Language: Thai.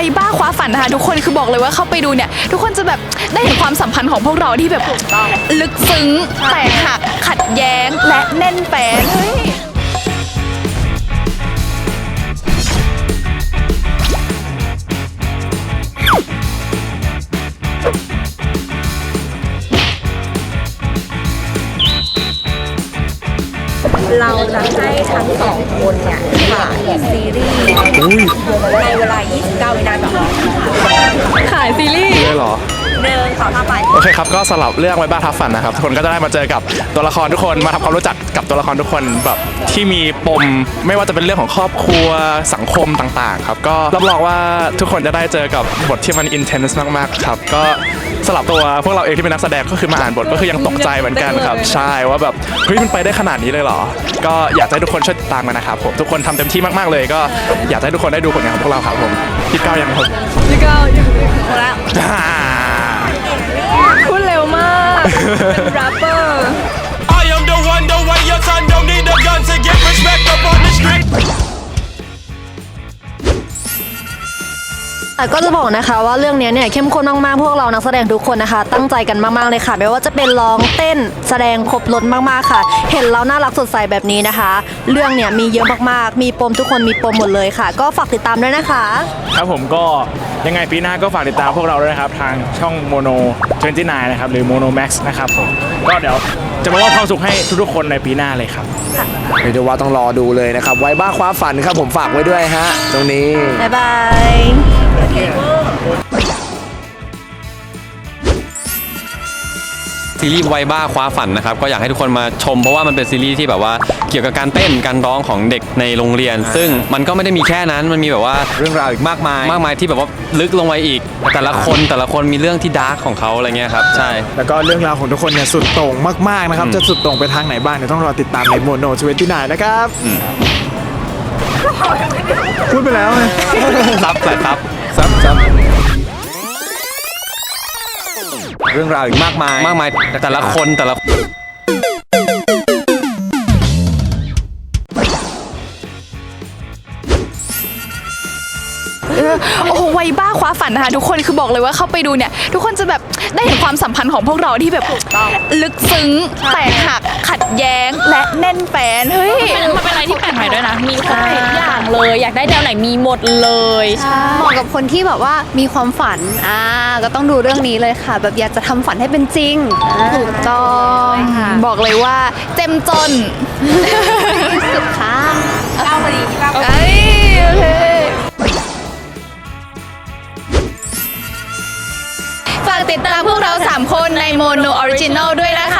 วัยบ้าคว้าฝันนะคะ ทุกคนคือบอกเลยว่าเข้าไปดูเนี่ย ทุกคนจะแบบได้เห็นความสัมพันธ์ของพวกเราที่แบบลึกซึ้งแตกหักขัดแย้งและแน่นแฟนเฮ้ยเราจะให้ทั้งสองคนเนี่ยถ่ายซีรีส์ในเวลา 29วินาที หนึ่งสองสามไป โอเคครับ ก็สำหรับเรื่องไว้บ้าทับฝันนะครับทุกคนก็จะได้มาเจอกับตัวละครทุกคนมาทำความรู้จักกับตัวละครทุกคนแบบที่มีปมไม่ว่าจะเป็นเรื่องของครอบครัวสังคมต่างๆครับก็รับรองว่าทุกคนจะได้เจอกับบทที่มันอินเทนส์มากๆครับก็สำหรับตัวพวกเราเองที่เป็นนักแสดงก็คือมาอ่านบทก็คือยังตกใจเหมือนกันครับใช่ว่าแบบเฮ้ยมันไปได้ขนาดนี้เลยเหรอ ก็อยากจะให้ทุกคนช่วยติดตามกันนะครับผมทุกคนทำเต็มที่มากๆเลย ก็อยากจะให้ทุกคนได้ดูผลงานของพวกเราครับผมพี่ก้าวยังครับนี่ก็ยังแล้วพูดเร็วมาก เป็นแรปเปอร์ แต่ก็จะบอกนะคะว่าเรื่องเนี้ยเนี่ยเข้มข้นมากๆ พวกเรานักแสดงทุกคนนะคะ ตั้งใจกันมากๆเลยค่ะ ไม่ว่าจะเป็นร้องเต้นแสดงครบรถมากๆค่ะ เห็นแล้วน่ารักสดใสแบบนี้นะคะ เรื่องเนี่ยมีเยอะมากๆ มีปมทุกคนมีปมหมดเลยค่ะ ก็ฝากติดตามด้วยนะคะ ครับผมก็ยังไงปีหน้าก็ฝากติดตามพวกเราด้วยนะครับ ทางช่องโมโน29นะครับหรือโมโนแม็กซ์นะครับผมก็เดี๋ยวจะมามอบความสุขให้ทุกๆคนในปีหน้าเลยครับเรียกได้ว่าต้องรอดูเลยนะครับ ไว้บ้าคว้าฝันครับผมฝากไว้ด้วยฮะ ตรงนี้ บ๊ายบายซีรีส์ไวบ้าคว้าฝันนะครับ ก็อยากให้ทุกคนมาชมเพราะว่ามันเป็นซีรีส์ที่แบบว่าเกี่ยวกับการเต้นการร้องของเด็กในโรงเรียน ซึ่งมันก็ไม่ได้มีแค่นั้นมันมีแบบว่าเรื่องราวอีกมากมาย มากมายที่แบบว่าลึกลงไปอีก แต่ละคนแต่ละคนมีเรื่องที่ดาร์กของเขาอะไรเงี้ยครับใช่ แล้วก็เรื่องราวของทุกคนเนี่ยสุดโต่งมากๆนะครับอืมจะสุดโต่งไปทางไหนบ้างเนี่ยต้องรอติดตามในโมโนชเวนตี้นนะครับพูดไปแล้วไงซับใส่ซับ ซับซับเรื่องราวอีกมากมาย มากมาย แต่ละคนแต่ละโอ้โหวัยบ้าคว้าฝันนะคะทุกคนคือบอกเลยว่าเข้าไปดูเนี่ย ทุกคนจะแบบได้เห็นความสัมพันธ์ของพวกเราที่แบบ ลึกซึ้งแตกหักขัดแย้งและแน่นแฟนเฮ้ย มันเป็นอะไรที่แปลกใหม่ด้วยนะ มีครบทุกอย่างเลย อยากได้แนวไหนมีหมดเลยเหมาะกับคนที่แบบว่ามีความฝัน อ่า ก็ต้องดูเรื่องนี้เลยค่ะ แบบอยากจะทำฝันให้เป็นจริง ถูกต้องบอกเลยว่าเจ็มจนสุดค่ะเล่ามาดีที่เล่าเอ้ยโอเคฝากติดตามพวกเรา 3 คนในโมโนออริจินอลด้วยนะคะ